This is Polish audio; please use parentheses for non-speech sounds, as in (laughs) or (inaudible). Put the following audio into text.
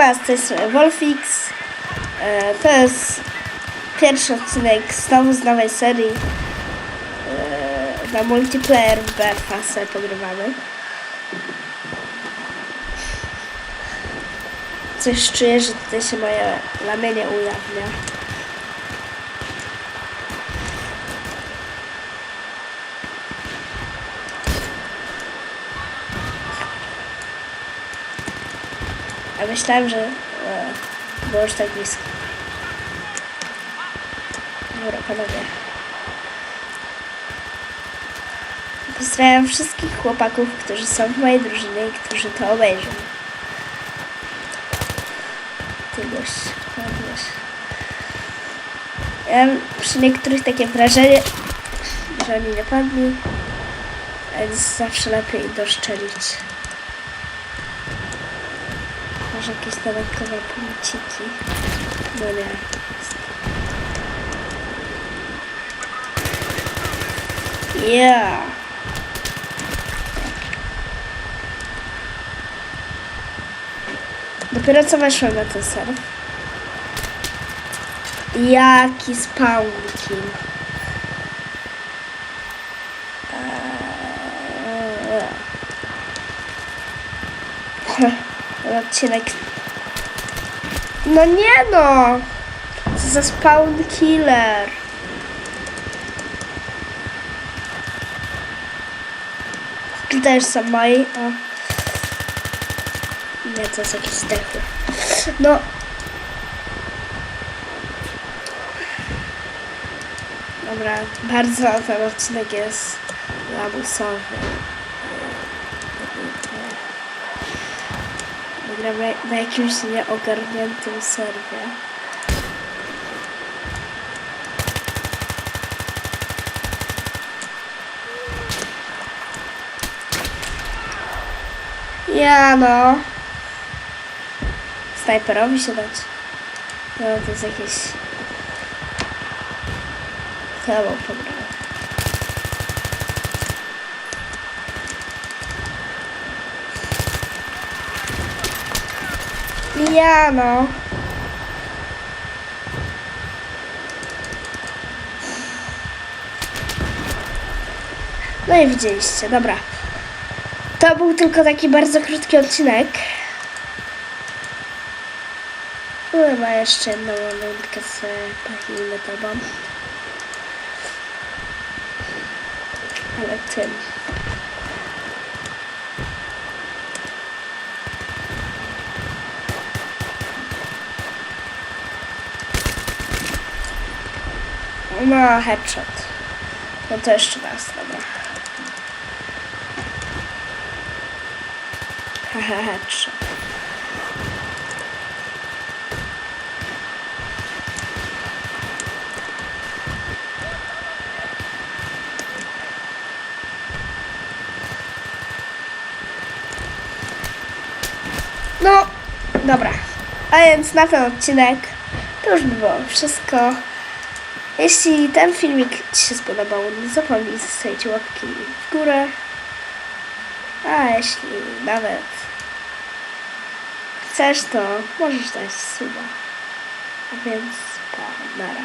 Siema, z tej strony Wolfix. E, to jest pierwszy odcinek znowu z nowej serii. E, na multiplayer w BFA pogrywamy. Coś czuję, że tutaj się moje lamienie ujawnia. A myślałem, że e, było już tak blisko. Dobra, panowie. Pozdrawiam wszystkich chłopaków, którzy są w mojej drużynie i którzy to obejrzą. Ty gość, gość. Ja mam przy niektórych takie wrażenie, że oni nie padli, więc zawsze lepiej doszczelić. Może jakieś dodatkowe punkciki. No nie. Yeah. Dopiero co weszłem na ten serw. Jaki spawn kill. Eee. (laughs) Odcinek. No nie no! Co za spawn killer. Też moi. O. Nie, to jest jakiś zdechły. No. Dobra, bardzo ten odcinek jest lamusowy. Gramy na jakimś nieogarniętym serwie. Ja no. Snajperowi się dać. No to jest jakieś... Całą pograłem. Ja no. I widzieliście, dobra. To był tylko taki bardzo krótki odcinek. Chyba jeszcze jedną rundkę sobie pachimy tobą. Ale tym. No, headshot. No to jeszcze raz, dobra. Haha, headshot. No, dobra. A więc na ten odcinek to już by było wszystko. Jeśli ten filmik Ci się spodobał, nie zapomnij zostawić łapki w górę. A jeśli nawet chcesz, to możesz dać suba. A więc pa, nara.